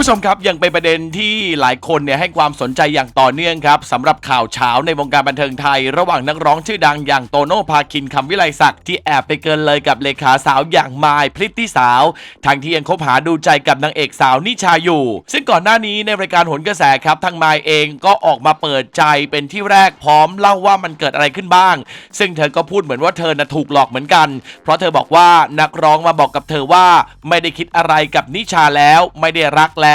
ผู้ชมครับยังเป็นประเด็นที่หลายคนเนี่ยให้ความสนใจอย่างต่อเนื่องครับสำหรับข่าวเช้าในวงการบันเทิงไทย ระหว่างนักร้องชื่อดังอย่างโตโน่พาคินคำวิไลศักดิ์ที่แอบไปเกินเลยกับเลขาสาวอย่างมายพริตตี้สาวทั้งที่ยังคบหาดูใจกับนางเอกสาวนิชาอยู่ ซึ่งก่อนหน้านี้ในรายการหนกระแสครับทางมายเองก็ออกมาเปิดใจเป็นที่แรกพร้อมเล่าว่ามันเกิดอะไรขึ้นบ้าง ซึ่งเธอก็พูดเหมือนว่าเธอน่ะถูกหลอกเหมือนกัน เพราะเธอบอกว่านักร้องมาบอกกับเธอว่าไม่ได้คิดอะไรกับนิชาแล้วไม่ได้รักแล้ว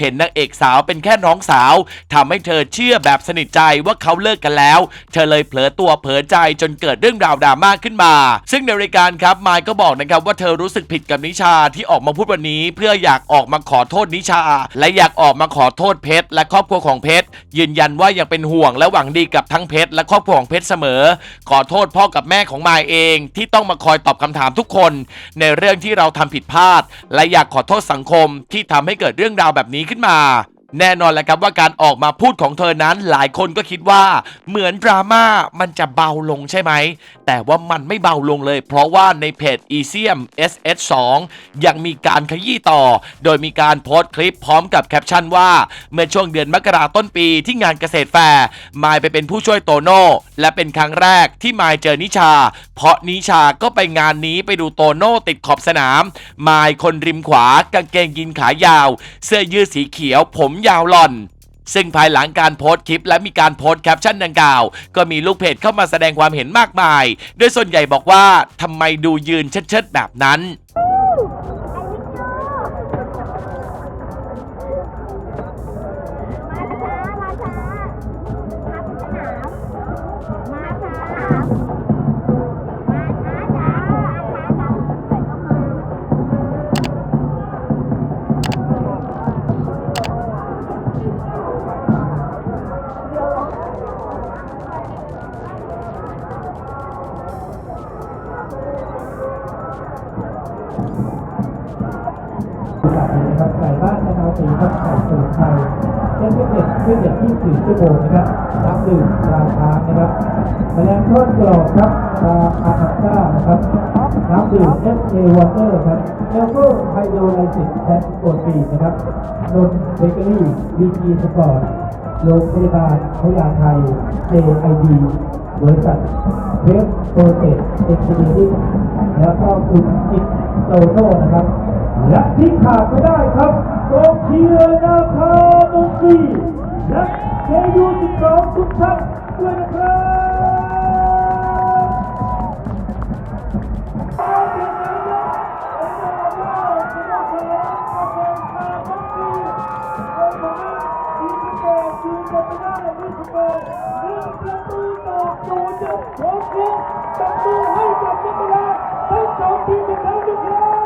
เห็นนางเอกสาวเป็นแค่น้องสาวทำให้เธอเชื่อแบบสนิทใจว่าเขาเลิกกันแล้ว เธอเลยเผลอตัวเผลอใจจนเกิดเรื่องราวดราม่าขึ้นมา ซึ่งในรายการครับมายก็บอกนะครับว่าเธอรู้สึกผิดกับนิชาที่ออกมาพูดวันนี้ เพื่ออยากออกมาขอโทษนิชา และอยากออกมาขอโทษเพชรและครอบครัวของเพชรยืนยันว่ายังเป็นห่วงและหวังดีกับทั้งเพชรและครอบครัวของเพชรเสมอ ขอโทษพ่อกับแม่ของมายเอง ที่ต้องมาคอยตอบคำถามทุกคน ในเรื่องที่เราทำผิดพลาด และอยากขอโทษสังคมที่ทำให้เกิดเรื่องราวแบบนี้ขึ้นมา แน่นอนแหละครับว่าการออกมาพูดของเธอนั้นหลายคนก็คิดว่าเหมือนดราม่ามันจะเบาลงใช่ไหม แต่ว่ามันไม่เบาลงเลย เพราะว่าในเพจ e c m SS2 ยังมีการขยี้ต่อ โดยมีการโพสต์คลิปพร้อมกับแคปชั่นว่า เมื่อช่วงเดือนมกราต้นปีที่งานเกษตรแฟร์มายไปเป็นผู้ช่วยโตโน่และเป็นครั้งแรกที่มายเจอนิชา เพราะนิชาก็ไปงานนี้ไปดูโตโน่ติดขอบสนามมายคนริมขวากางเกงยีนขายาว เสื้อยืดสีเขียวผมยาวหล่อนซึ่งภายหลังการโพสต์คลิปและมีการโพสต์แคปชั่นดังกล่าว ก็มีลูกเพจเข้ามาแสดงความเห็นมากมาย โดยส่วนใหญ่บอกว่าทำไมดูยืนเชิดๆแบบนั้น นะครับไก่บ้านนาสีครับไก่สูตรไทยเส้นพิเศษพิเศษที่สี่ชั่วโมงนะครับน้ำดื่มราคานะครับแมลงทอดกรอบครับราคาอัพก้านะครับน้ำดื่มเอสเอวอเตอร์ครับเอลโกไฮโดรไลซิสแทนโปรตีนนะครับนนเบเกอรี่บีจีสปอร์ตโรงพยาบาลพยาไทยเจไอดี บริษัทเวฟโปรเจกต์เอ็นจิเนียริ่งแล้วก็คุณจิตโตโน่นะครับ และที่ขาดไม่ได้ครับกองเชียร์นาคาดนตรีและเจยู12ทุกท่านด้วยนะครับประตั ดมือให้กับนักกีฬาทั้งสองทีมอีกครั้งหนึงครับ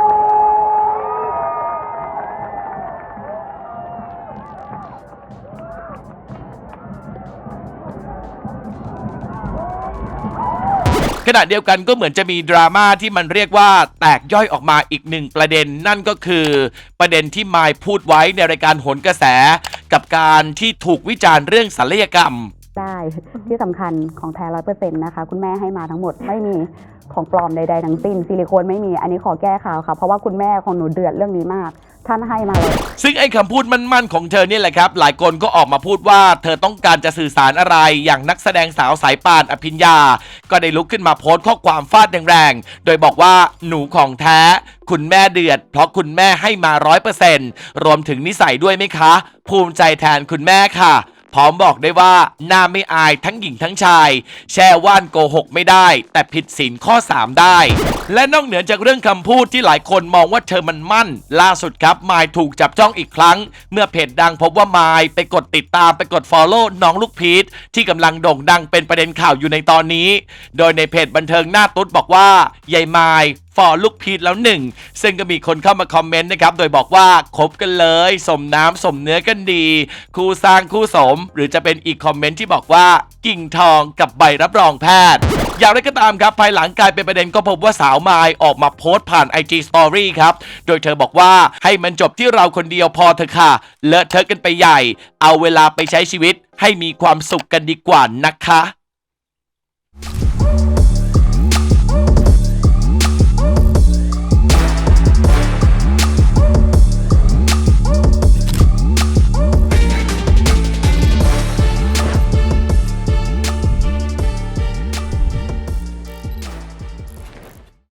ขณะเดียวกันก็เหมือนจะมีดราม่าที่มันเรียกว่าแตกย่อยออกมาอีกหนึ่งประเด็น นั่นก็คือประเด็นที่มายพูดไว้ในรายการโหนกระแส กับการที่ถูกวิจารณ์เรื่องศัลยกรรม ได้ที่สำคัญของแท้ร้อยเปอร์เซ็นต์นะคะคุณแม่ให้มาทั้งหมดไม่มีของปลอมใดๆทั้งสิ้นซิลิโคนไม่มีอันนี้ขอแก้ข่าวค่ะ เพราะว่าคุณแม่ของหนูเดือดเรื่องนี้มากท่านให้มาเลยซึ่งไอ้คำพูดมั่นๆของเธอเนี่ยแหละครับ หลายคนก็ออกมาพูดว่า เธอต้องการจะสื่อสารอะไร อย่างนักแสดงสาวสายป่านอภิญญา ก็ได้ลุกขึ้นมาโพสต์ข้อความฟาดแรงๆ โดยบอกว่าหนูของแท้ คุณแม่เดือด เพราะคุณแม่ให้มาร้อยเปอร์เซ็นต์รวมถึงนิสัยด้วยไหมคะ ภูมิใจแทนคุณแม่ค่ะ พร้อมบอกได้ว่าหน้าไม่อายทั้งหญิงทั้งชาย แช่ว่านโกหกไม่ได้ แต่ผิดศีลข้อ 3 ได้ และนอกเหนือจากเรื่องคำพูดที่หลายคนมองว่าเธอมันมั่น ล่าสุดครับมายถูกจับจ้องอีกครั้ง เมื่อเพจดังพบว่ามายไปกดติดตามไปกด Follow น้องลูกพีชที่กำลังโด่งดังเป็นประเด็นข่าวอยู่ในตอนนี้ โดยในเพจบันเทิงหน้าตุ๊ดบอกว่ายายมาย ฟอลูกพีชแล้วหนึ่งซึ่งก็มีคนเข้ามาคอมเมนต์นะครับ โดยบอกว่าคบกันเลย สมน้ำสมเนื้อกันดี คู่สร้างคู่สม หรือจะเป็นอีกคอมเมนต์ที่บอกว่ากิ่งทองกับใบรับรองแพทย์อย่างไรก็ตามครับ ภายหลังกลายเป็นประเด็นก็พบว่าสาวมายออกมาโพสต์ผ่าน IG Story ครับ โดยเธอบอกว่าให้มันจบที่เราคนเดียวพอเถอะค่ะ เลอะเทอะกันไปใหญ่ เอาเวลาไปใช้ชีวิตให้มีความสุขกันดีกว่านะคะ